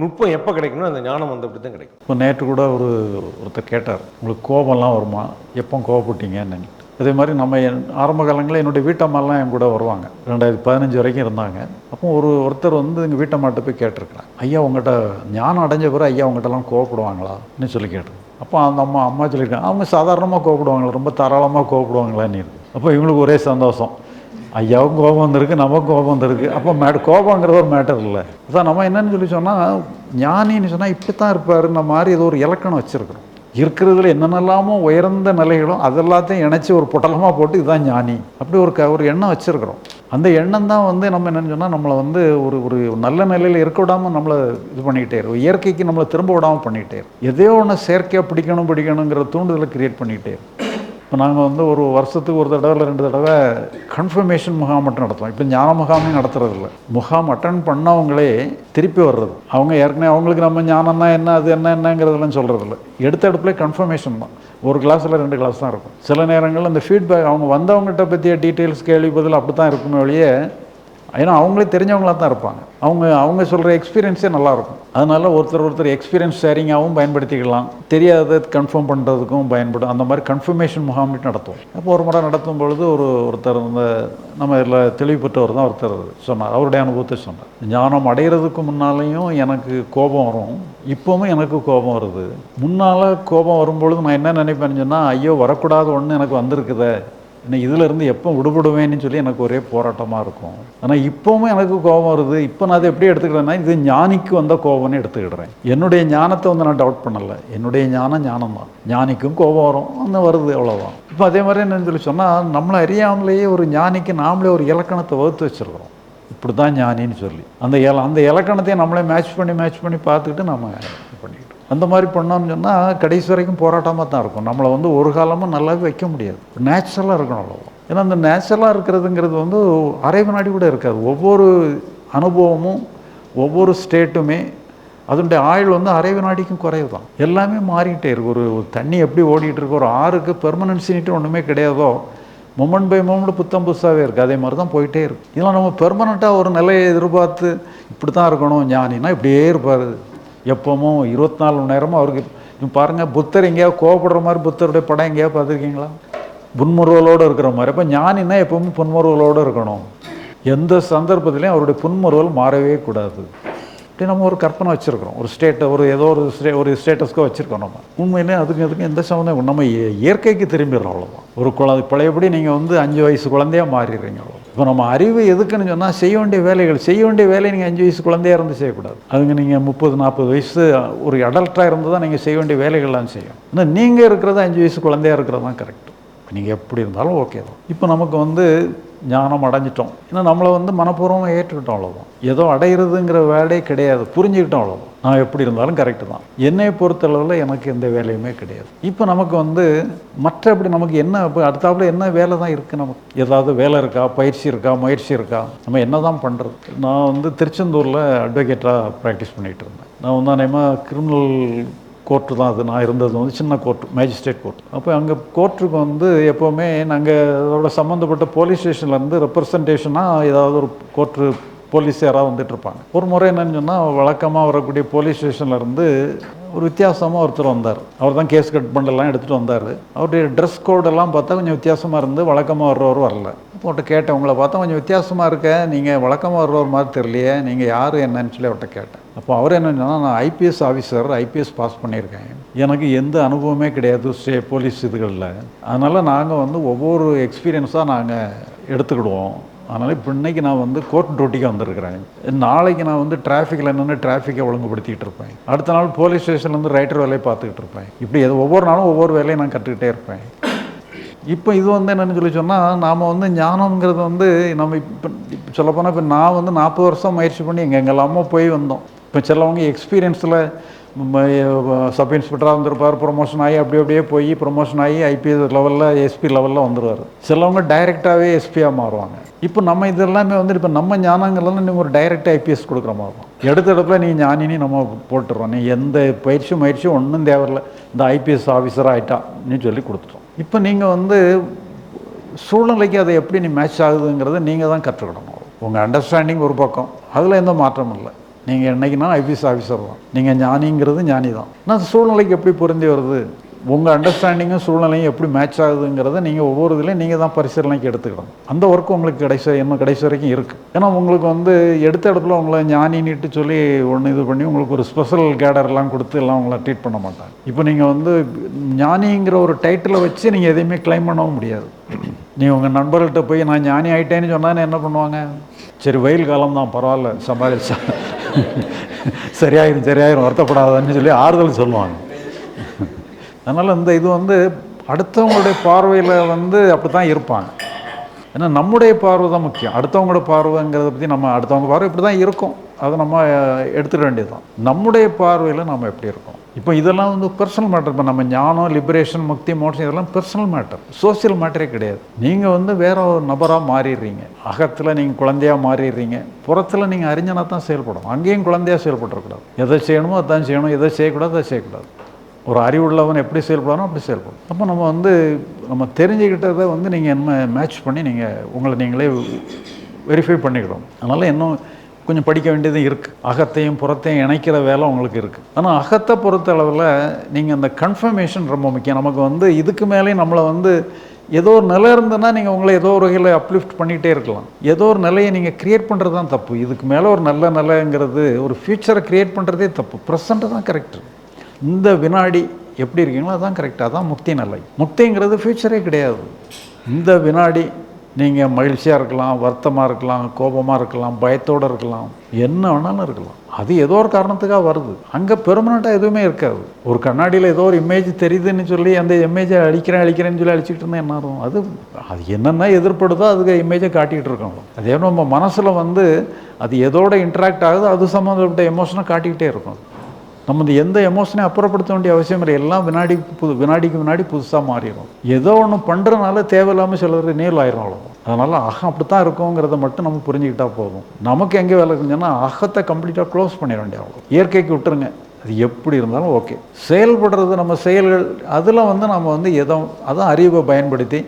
நுட்பம் எப்போ கிடைக்கணும் அந்த ஞானம் வந்தபடி தான் கிடைக்கும். இப்போ நேற்று கூட ஒரு ஒருத்தர் கேட்டார் உங்களுக்கு கோபம்லாம் வருமா? எப்போ கோவப்பட்டீங்கன்னு அதே மாதிரி நம்ம என் ஆரம்ப காலங்களில் என்னுடைய வீட்டம்மாலாம் என் கூட வருவாங்க. ரெண்டாயிரத்தி பதினஞ்சு வரைக்கும் இருந்தாங்க. அப்போ ஒரு ஒருத்தர் வந்து எங்கள் வீட்டம்மாட்ட போய் கேட்டிருக்கிறாங்க ஐயா உங்கள்கிட்ட ஞானம் அடைஞ்ச பிறகு ஐயா உங்கள்கிட்டலாம் கோவப்படுவாங்களான்னு சொல்லி கேட்டிருக்கேன் அப்போ அந்த அம்மா அம்மா சொல்லியிருக்காங்க. அவங்க சாதாரணமாக கோவப்படுவாங்களா? ரொம்ப தாராளமாக கோவப்படுவாங்களான்னு இருக்குது அப்போ இவங்களுக்கு ஒரே சந்தோஷம். ஐயாவுக்கும் கோபம் வந்திருக்கு நமக்கும் கோபம் வந்திருக்கு. அப்போ மேட் கோபங்கிறது ஒரு மேட்டர் இல்லை. அதான் நம்ம என்னன்னு சொல்லி சொன்னால் ஞானின்னு சொன்னால் இப்படி தான் இருப்பாருன்ற மாதிரி ஏதோ ஒரு இலக்கணம் வச்சுருக்கிறோம். இருக்கிறதுல என்னென்னலாமோ உயர்ந்த நிலைகளும் அதெல்லாத்தையும் இணைச்சி ஒரு பொட்டலமாக போட்டு இதுதான் ஞானி. அப்படி ஒரு க ஒரு எண்ணம் வச்சுருக்கிறோம். அந்த எண்ணம் தான் வந்து நம்ம என்னென்னு சொன்னால் நம்மளை வந்து ஒரு ஒரு நல்ல நிலையில் இருக்க விடாமல் நம்மளை இது பண்ணிக்கிட்டே இருக்கும் இயற்கைக்கு நம்மளை திரும்ப விடாமல் பண்ணிக்கிட்டே இருக்கும் எதையோ ஒன்று செயற்கையாக பிடிக்கணும் பிடிக்கணுங்கிற தூண்டுதலை கிரியேட் பண்ணிக்கிட்டே இருக்கும் இப்போ நாங்கள் வந்து ஒரு வருஷத்துக்கு ஒரு தடவை இல்லை ரெண்டு தடவை கன்ஃபர்மேஷன் முகாம் மட்டும் நடத்துவோம். இப்போ ஞான முகாமே நடத்துறதில்ல முகாம் அட்டன் பண்ணவங்களே திருப்பி வர்றது. அவங்க ஏற்கனவே அவங்களுக்கு நம்ம ஞானம்னா என்ன அது என்ன என்னங்கிறதெல்லாம் சொல்கிறது இல்லை. எடுத்த இடத்துல கன்ஃபர்மேஷன் தான். ஒரு கிளாஸில் ரெண்டு கிளாஸ் தான் இருக்கும். சில நேரங்களில் அந்த ஃபீட்பேக் அவங்க வந்தவங்ககிட்ட பற்றிய டீட்டெயில்ஸ் கேள்வி பதில் அப்படி தான் இருக்குமே ஒழிய ஏன்னா அவங்களே தெரிஞ்சவங்களாக தான் இருப்பாங்க. அவங்க அவங்க சொல்கிற எக்ஸ்பீரியன்ஸே நல்லாயிருக்கும். அதனால ஒருத்தர் ஒருத்தர் எக்ஸ்பீரியன்ஸ் ஷேரிங்காகவும் பயன்படுத்திக்கலாம். தெரியாததை கன்ஃபார்ம் பண்ணுறதுக்கும் பயன்படும். அந்த மாதிரி கன்ஃபர்மேஷன் முகாமிட்டு நடத்துவோம். அப்போ ஒரு முறை நடத்தும் பொழுது ஒரு ஒருத்தர் இந்த நம்ம இதில் தெளிவு பெற்றவர் தான் ஒருத்தர் சொன்னார். அவருடைய அனுபவத்தை சொன்னார். ஞானம் அடைகிறதுக்கு முன்னாலேயும் எனக்கு கோபம் வரும். இப்போவும் எனக்கு கோபம் வருது. முன்னால் கோபம் வரும்பொழுது நான் என்ன நினைப்பேன்னு சொன்னால் ஐயோ வரக்கூடாத ஒன்று எனக்கு வந்திருக்குதே. இன்னும் இதிலிருந்து எப்போ விடுபடுவேன்னு சொல்லி எனக்கு ஒரே போராட்டமாக இருக்கும். ஆனால் இப்போவும் எனக்கு கோபம் வருது. இப்போ நான் அதை எப்படி எடுத்துக்கிறேன்னா இது ஞானிக்கு வந்த கோபம்னு எடுத்துக்கிடுறேன் என்னுடைய ஞானத்தை வந்து நான் டவுட் பண்ணலை. என்னுடைய ஞானம் ஞானம் தான் ஞானிக்கும் கோபம் வரும். அந்த வருது அவ்வளோதான் இப்போ அதே மாதிரி என்னன்னு சொல்லி சொன்னால் நம்மளை அறியாமலேயே ஒரு ஞானிக்கு நாமளே ஒரு இலக்கணத்தை வகுத்து வச்சுருக்கிறோம். இப்படி தான் ஞானின்னு சொல்லி. அந்த இல அந்த இலக்கணத்தையும் நம்மளே மேட்ச் பண்ணி மேட்ச் பண்ணி பார்த்துக்கிட்டு நம்ம இது அந்த மாதிரி பண்ணோம்னு சொன்னால் கடைசி வரைக்கும் போராட்டமாக தான் இருக்கும். நம்மளை வந்து ஒரு காலமும் நல்லாவே வைக்க முடியாது. நேச்சுரலாக இருக்கணும் அவ்வளோ ஏன்னா அந்த நேச்சுரலாக இருக்கிறதுங்கிறது வந்து அரை வினாடி கூட இருக்காது. ஒவ்வொரு அனுபவமும் ஒவ்வொரு ஸ்டேட்டுமே அதனுடைய ஆயுள் வந்து அரை வினாடிக்கும் குறைவு தான் எல்லாமே மாறிக்கிட்டே இருக்கு. ஒரு தண்ணி எப்படி ஓடிட்டு இருக்கு ஒரு ஆறுக்கு பெர்மனன்சினிட்டு ஒன்றுமே கிடையாதோ மொமெண்ட் பை மொமெண்ட் புத்தம் புதுசாகவே இருக்குது அதே மாதிரி தான் போயிட்டே இருக்கு. இதெல்லாம் நம்ம பெர்மனண்ட்டாக ஒரு நிலையை எதிர்பார்த்து இப்படி தான் இருக்கணும். ஞானினா இப்படியே இருப்பார். எப்பவும் இருபத்தி நாலு மணி நேரமும் அவருக்கு பாருங்கள் புத்தர் எங்கேயாவது கோவப்படுற மாதிரி புத்தருடைய படம் எங்கேயாவது பார்த்துருக்கீங்களா? புன்முறுவலோடு இருக்கிற மாதிரி. அப்போ ஞானின்னா எப்பவும் புன்முறுவலோடு இருக்கணும். எந்த சந்தர்ப்பத்திலையும் அவருடைய புன்முறுவல் மாறவே கூடாது. இப்படி நம்ம ஒரு கற்பனை வச்சுருக்கிறோம். ஒரு ஸ்டேட்டை ஒரு ஏதோ ஒரு ஸ்டே ஒரு ஸ்டேட்டஸ்க்கோ வச்சுருக்கோம் நம்ம. உண்மையிலே அதுக்கு அதுக்கு எந்த சம்மந்தம் நம்ம இயற்கைக்கு திரும்பிடுறோம் அவ்வளோதான் ஒரு குழந்தை பழையபடி நீங்கள் வந்து அஞ்சு வயசு குழந்தையா மாறிடுறீங்க அவ்வளோ இப்போ நம்ம அறிவு எதுக்குன்னு சொன்னால் செய்ய வேண்டிய வேலைகள் செய்ய வேண்டிய வேலையை நீங்கள் அஞ்சு வயசு குழந்தையா இருந்து செய்யக்கூடாது. அதுங்க நீங்கள் முப்பது நாற்பது வயசு ஒரு அடல்ட்டாக இருந்து தான் நீங்கள் செய்ய வேண்டிய வேலைகள்லாம் செய்யும் ஆனால் நீங்கள் இருக்கிறது அஞ்சு வயசு குழந்தையா இருக்கிறது தான் கரெக்ட் நீங்கள் எப்படி இருந்தாலும் ஓகே தான். இப்போ நமக்கு வந்து ஞானம் அடைஞ்சிட்டோம் ஏன்னா நம்மளை வந்து மனப்பூர்வமாக ஏற்றுக்கிட்டோம் அவ்வளோதான் ஏதோ அடையிறதுங்கிற வேலையே கிடையாது. புரிஞ்சுக்கிட்டோம் அவ்வளோதான் நான் எப்படி இருந்தாலும் கரெக்டு தான். என்னை பொறுத்தளவில் எனக்கு எந்த வேலையுமே கிடையாது. இப்போ நமக்கு வந்து மற்றபடி நமக்கு என்ன இப்போ அடுத்தாப்புல என்ன வேலை தான் இருக்குது நமக்கு? ஏதாவது வேலை இருக்கா? பயிற்சி இருக்கா? முயற்சி இருக்கா? நம்ம என்ன தான் பண்ணுறது நான் வந்து திருச்செந்தூரில் அட்வொகேட்டாக ப்ராக்டிஸ் பண்ணிகிட்டு இருந்தேன். நான் வந்து அநேகமாக கிரிமினல் கோர்ட்டு தான் அது. நான் இருந்தது வந்து சின்ன கோர்ட்டு மேஜிஸ்ட்ரேட் கோர்ட் அப்போ அங்கே கோர்ட்டுக்கு வந்து எப்போவுமே நாங்கள் அதோட சம்மந்தப்பட்ட போலீஸ் ஸ்டேஷன்லேருந்து ரெப்ரசன்டேஷனாக ஏதாவது ஒரு கோர்ட்டு போலீஸ் யாராவது வந்துட்டுருப்பாங்க ஒரு முறை என்னென்னு சொன்னால் வழக்கமாக வரக்கூடிய போலீஸ் ஸ்டேஷன்லேருந்து ஒரு வித்தியாசமாக ஒருத்தர் வந்தார். அவர் தான் கேஸ் கட் பண்ணலாம் எடுத்துகிட்டு வந்தார். அவருடைய ட்ரெஸ் கோடெல்லாம் பார்த்தா கொஞ்சம் வித்தியாசமாக இருந்து வழக்கமாக வர்றவர் வரல. போட்டு கேட்டேன். உங்களை பார்த்தா கொஞ்சம் வித்தியாசமாக இருக்க. நீங்கள் வழக்கமாக வர்றவர் மாதிரி தெரியலையே. நீங்கள் யார் என்னன்னு சொல்லி அவர்கிட்ட கேட்டேன். அப்போ அவர் என்ன நான் ஐபிஎஸ் ஆஃபீஸர் ஐபிஎஸ் பாஸ் பண்ணியிருக்கேன். எனக்கு எந்த அனுபவமே கிடையாது ஸ்டே போலீஸ் இதுகளில். அதனால் நாங்கள் வந்து ஒவ்வொரு எக்ஸ்பீரியன்ஸாக நாங்கள் எடுத்துக்கிடுவோம். அதனால் இப்போ இன்னைக்கு நான் வந்து கோர்ட் டியூட்டிக்கு வந்திருக்கிறேன். நாளைக்கு நான் வந்து டிராஃபிக்கில் நின்று டிராஃபிக்கை ஒழுங்குபடுத்திக்கிட்டு இருப்பேன். அடுத்த நாள் போலீஸ் ஸ்டேஷன்லேருந்து ரைட்டர் வேலையை பார்த்துக்கிட்டு இருப்பேன். இப்படி எது ஒவ்வொரு நாளும் ஒவ்வொரு வேலையை நான் கற்றுக்கிட்டே இருப்பேன். இப்போ இது வந்து என்னன்னு சொல்லி சொன்னால் நாம் வந்து ஞானங்கிறது வந்து நம்ம இப்போ இப்போ சொல்லப்போனால் இப்போ நான் வந்து நாற்பது வருஷம் முயற்சி பண்ணி எங்கே எங்கெல்லாமோ போய் வந்தோம். இப்போ சிலவங்க எக்ஸ்பீரியன்ஸில் சப் இன்ஸ்பெக்டராக வந்திருப்பார் ப்ரொமோஷன் ஆகி அப்படி அப்படியே போய் ப்ரொமோஷன் ஆகி ஐபிஎஸ் லெவலில் எஸ்பி லெவலில் வந்துடுவார் சிலவங்க டைரெக்டாகவே எஸ்பியாக மாறுவாங்க. இப்போ நம்ம இது எல்லாமே வந்து இப்போ நம்ம ஞானங்கள்லாம் நீங்கள் ஒரு டைரக்ட் ஐபிஎஸ் கொடுக்குற மாதிரி இருக்கும். எடுத்த இடத்துல நீ ஞானினி நம்ம போட்டுறோம். நீ எந்த பயிற்சி முயற்சியும் ஒன்றும் தேவையில்லை. இந்த ஐபிஎஸ் ஆஃபீஸராக ஆகிட்டா நீ சொல்லி கொடுத்துட்டோம் இப்போ நீங்கள் வந்து சூழ்நிலைக்கு அதை எப்படி நீ மேட்ச் ஆகுதுங்கிறத நீங்கள் தான் கற்றுக்கிடணும். உங்கள் அண்டர்ஸ்டாண்டிங் ஒரு பக்கம். அதில் எந்த மாற்றமும் இல்லை. நீங்கள் என்னைக்குன்னா ஐபிஎஸ் ஆஃபீஸர் தான். நீங்கள் ஞானிங்கிறது ஞானி தான் நான் சூழ்நிலைக்கு எப்படி புரிஞ்சு வருது? உங்கள் அண்டர்ஸ்டாண்டிங்கும் சூழ்நிலையும் எப்படி மேட்ச் ஆகுதுங்கிறத நீங்கள் ஒவ்வொரு இதுலையும் நீங்கள் தான் பரிசீலனைக்கு எடுத்துக்கணும். அந்த ஒர்க் உங்களுக்கு கடைசி இன்னும் கடைசி வரைக்கும் இருக்குது ஏன்னா உங்களுக்கு வந்து எடுத்த இடத்துல உங்களை ஞானின்னுட்டு சொல்லி ஒன்று இது பண்ணி உங்களுக்கு ஒரு ஸ்பெஷல் கேடர்லாம் கொடுத்து எல்லாம் உங்களை ட்ரீட் பண்ண மாட்டாங்க. இப்போ நீங்கள் வந்து ஞானிங்கிற ஒரு டைட்டிலை வச்சு நீங்கள் எதையுமே கிளைம் பண்ணவும் முடியாது. நீ உங்கள் நண்பர்கள்ட்ட போய் நான் ஞானி ஆகிட்டேன்னு சொன்னா என்ன பண்ணுவாங்க? சரி வெயில் காலம் தான் பரவாயில்ல சமாளிச்சா சரியாயிரும் சரியாயிரும் வருத்தப்படாதன்னு சொல்லி ஆறுதல் சொல்லுவாங்க. அதனால் இந்த இது வந்து அடுத்தவங்களுடைய பார்வையில் வந்து அப்படி தான் இருப்பாங்க. ஏன்னா நம்முடைய பார்வை தான் முக்கியம். அடுத்தவங்களோட பார்வைங்கிறத பற்றி நம்ம அடுத்தவங்க பார்வை இப்படி தான் இருக்கும். அதை நம்ம எடுத்துட எடுத்துக்க வேண்டியது தான் நம்முடைய பார்வையில் நம்ம எப்படி இருக்கோம்? இப்போ இதெல்லாம் வந்து பர்சனல் மேட்டர் இப்போ நம்ம ஞானம் லிபரேஷன் முக்தி மோட்சம் இதெல்லாம் பர்சனல் மேட்டர் சோசியல் மேட்டரே கிடையாது. நீங்கள் வந்து வேற ஒரு நபராக மாறிடுறீங்க. அகத்தில் நீங்கள் குழந்தையா மாறிடுறீங்க. புறத்தில் நீங்கள் அறிஞனாக தான் செயல்படணும். அங்கேயும் குழந்தையாக செயல்பட்டுறக்கூடாது எதை செய்யணுமோ அதான் செய்யணும். எதை செய்யக்கூடாது அதை செய்யக்கூடாது. ஒரு அறிவுள்ளவன் எப்படி செயல்படணும் அப்படி செயல்படும். அப்போ நம்ம வந்து நம்ம தெரிஞ்சுக்கிட்டதை வந்து நீங்கள் என்ன மேட்ச் பண்ணி நீங்கள் உங்களை நீங்களே வெரிஃபை பண்ணிக்கிறோம். அதனால் இன்னும் கொஞ்சம் படிக்க வேண்டியது இருக்குது அகத்தையும் புறத்தையும் இணைக்கிற வேலை உங்களுக்கு இருக்குது ஆனால் அகத்தை பொறுத்த அளவில் நீங்கள் அந்த கன்ஃபர்மேஷன் ரொம்ப முக்கியம். நமக்கு வந்து இதுக்கு மேலேயும் நம்மளை வந்து ஏதோ ஒரு நிலை இருந்ததுன்னா நீங்கள் உங்களை ஏதோ ஒரு வகையில் அப்லிஃப்ட் பண்ணிகிட்டே இருக்கலாம். ஏதோ ஒரு நிலையை நீங்கள் க்ரியேட் பண்ணுறது தான் தப்பு. இதுக்கு மேலே ஒரு நல்ல நிலைங்கிறது ஒரு ஃப்யூச்சரை க்ரியேட் பண்ணுறதே தப்பு. ப்ரெசண்ட்டு தான் கரெக்ட் இந்த வினாடி எப்படி இருக்கீங்களோ அதான் கரெக்டாக தான் முக்தி நிலை. முக்திங்கிறது ஃபியூச்சரே கிடையாது. இந்த வினாடி நீங்கள் மகிழ்ச்சியாக இருக்கலாம் வருத்தமாக இருக்கலாம் கோபமாக இருக்கலாம் பயத்தோடு இருக்கலாம் என்ன வேணாலும் இருக்கலாம். அது ஏதோ ஒரு காரணத்துக்காக வருது. அங்கே பெர்மனண்ட்டாக எதுவுமே இருக்காது. ஒரு கண்ணாடியில் ஏதோ ஒரு இமேஜ் தெரியுதுன்னு சொல்லி அந்த இமேஜை அழிக்கிறேன் அழிக்கிறேன்னு சொல்லி அழிச்சிட்டு இருந்தால் என்ன ஆகும் அது அது என்னென்ன எதிர்ப்படுதோ அதுக்கு இமேஜை காட்டிகிட்டு இருக்கோம். அதே நம்ம மனசில் வந்து அது எதோட இன்ட்ராக்ட் ஆகுது அது சம்மந்தப்பட்ட எமோஷனை காட்டிக்கிட்டே இருக்கும். நம்ம இந்த எந்த எமோஷனையும் அப்புறப்படுத்த வேண்டிய அவசியம் இல்லை. எல்லாம் வினாடி புது வினாடிக்கு வினாடி புதுசாக மாறிடும். ஏதோ ஒன்று பண்ணுறதுனால தேவையில்லாமல் சிலர் நேல் ஆயிரும் அவ்வளோ அதனால் அகம் அப்படி தான் இருக்குங்கிறத மட்டும் நம்ம புரிஞ்சுக்கிட்டா போதும். நமக்கு எங்கே வேலை இருக்குன்னு அகத்தை கம்ப்ளீட்டாக க்ளோஸ் பண்ணிட வேண்டிய அவ்வளோ இயற்கைக்கு விட்டுருங்க. அது எப்படி இருந்தாலும் ஓகே செயல்படுறது நம்ம செயல்கள் அதில் வந்து நம்ம வந்து எதோ அதான் அறிவை பயன்படுத்தி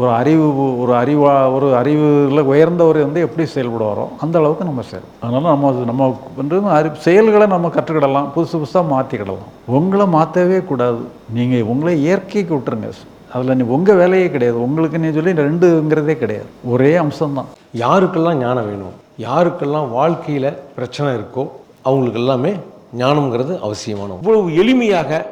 ஒரு அறிவு ஒரு அறிவா ஒரு அறிவில் உயர்ந்தவர் வந்து எப்படி செயல்படுவாரோ அந்த அளவுக்கு நம்ம செயல். அதனால் நம்ம நம்ம வந்து அறி செயல்களை நம்ம கற்றுக்கிடலாம் புதுசு புதுசாக மாற்றிக்கிடலாம் உங்களை மாற்றவே கூடாது. நீங்கள் உங்களை இயற்கைக்கு விட்டுருங்க. அதில் நீ உங்கள் வேலையே கிடையாது. உங்களுக்கு நீ சொல்லி ரெண்டுங்கிறதே கிடையாது. ஒரே அம்சம்தான். யாருக்கெல்லாம் ஞானம் வேணும் யாருக்கெல்லாம் வாழ்க்கையில் பிரச்சனை இருக்கோ அவங்களுக்கு எல்லாமே ஞானம்ங்கிறது அவசியமான இவ்வளவு எளிமையாக